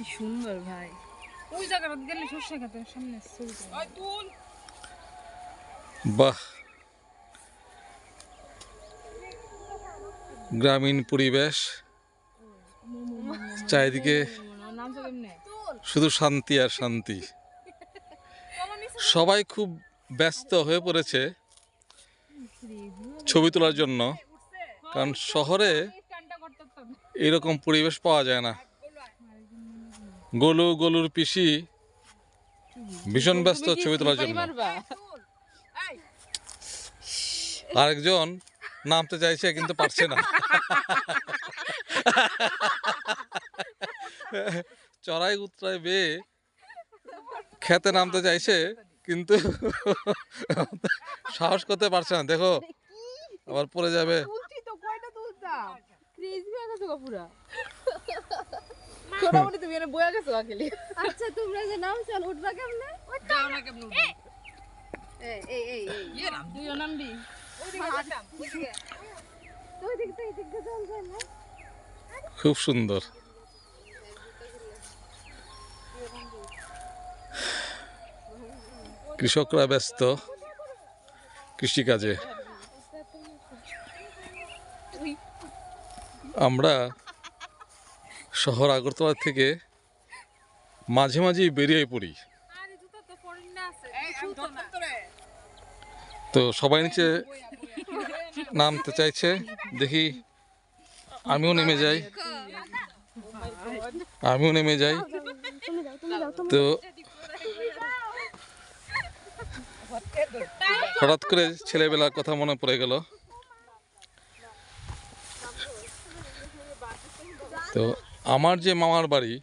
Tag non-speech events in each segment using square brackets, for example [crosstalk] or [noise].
কি সুন্দর ভাই। ওই জায়গাটা গেলে সর্ষে খেতে সামনে বাহ। গ্রামীণ পরিবেশ। চারিদিকে শুধু শান্তি আর শান্তি। সবাই খুব ব্যস্ত হয়ে পড়েছে ছবি তোলার জন্য। কারণ শহরে এরকম পরিবেশ পাওয়া যায় না। গোলু গোলুর পিসি ভীষণ ব্যস্ত ছবি তোলার জন্য। আরেকজন নামতে চাইছে কিন্তু পারছে না। চড়াই উতরাই বেয়ে খেতে নামতে চাইছে কিন্তু সাহস করতে পারছে না। দেখো আবার পড়ে যাবে। পুরা? [laughs] তুমি এনে বয়া গেছো আকেলি। আচ্ছা তোমরা যে নাম চল উঠবা কেমনে? কেমন এই এই এই এই তুইও নামবি। খুব সুন্দর। কৃষকরা ব্যস্ত কৃষিকাজে। আমরা শহর আগরতলা থেকে মাঝে মাঝেই বেরিয়ে পড়ি। তো পরিন না আছে। তো সবাই নিচে নামতে চাইছে। দেখি আমিও নেমে যাই। আমিও নেমে যাই। তুমি যাও তুমি যাও তুমি তো হঠাৎ করে ছেলেবেলার কথা মনে পড়ে গেল। তো আমার যে মামার বাড়ি,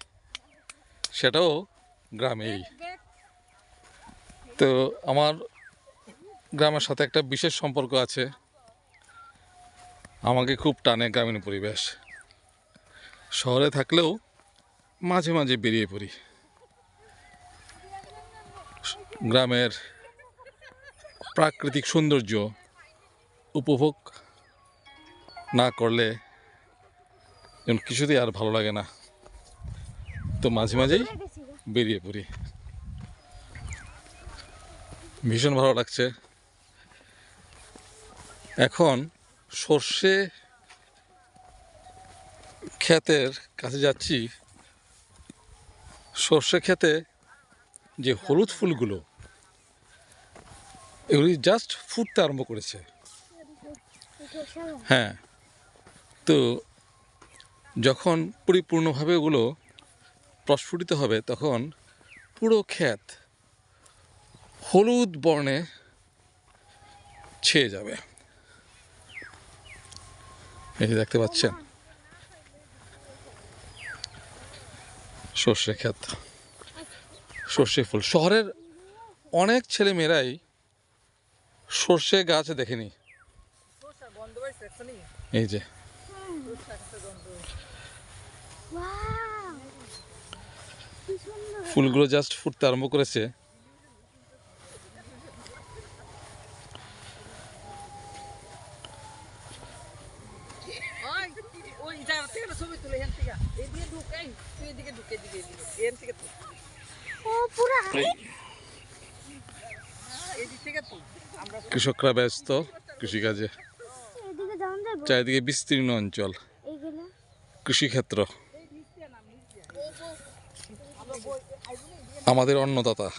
সেটাও গ্রামেই। তো আমার গ্রামের সাথে একটা বিশেষ সম্পর্ক আছে। আমাকে খুব টানে গ্রামীণ পরিবেশ। শহরে থাকলেও মাঝে মাঝে বেরিয়ে পড়ি। গ্রামের প্রাকৃতিক সৌন্দর্য উপভোগ না করলে যেমন কিছুতেই আর ভালো লাগে না। তো মাঝে মাঝেই বেরিয়ে পড়ি। ভীষণ ভালো লাগছে। এখন সর্ষে ক্ষেতের কাছে যাচ্ছি। সর্ষে ক্ষেতে যে হলুদ ফুলগুলো, এগুলি জাস্ট ফুটতে আরম্ভ করেছে। হ্যাঁ তো যখন পরিপূর্ণভাবে ওগুলো প্রস্ফুটিত হবে তখন পুরো ক্ষেত হলুদ বর্ণে ছেয়ে যাবে। এই যে দেখতে পাচ্ছেন? সর্ষে ক্ষেত। সর্ষে ফুল। শহরের অনেক ছেলে মেয়েরাই সর্ষে গাছ দেখেনি। এই যে। ফুলগুলো জাস্ট ফুটতে আরম্ভ করেছে। কৃষকরা ব্যস্ত কৃষিকাজে। চারিদিকে বিস্তীর্ণ অঞ্চল। কৃষিক্ষেত্র। আমাদের অন্নদাতা।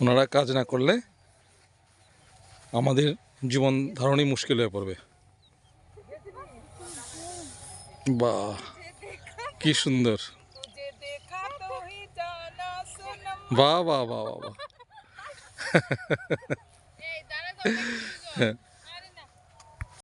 ওনারা কাজ না করলে আমাদের জীবন ধারণই মুশকিল হয়ে পড়বে। বা কি সুন্দর। বা দেখা তো বা জানা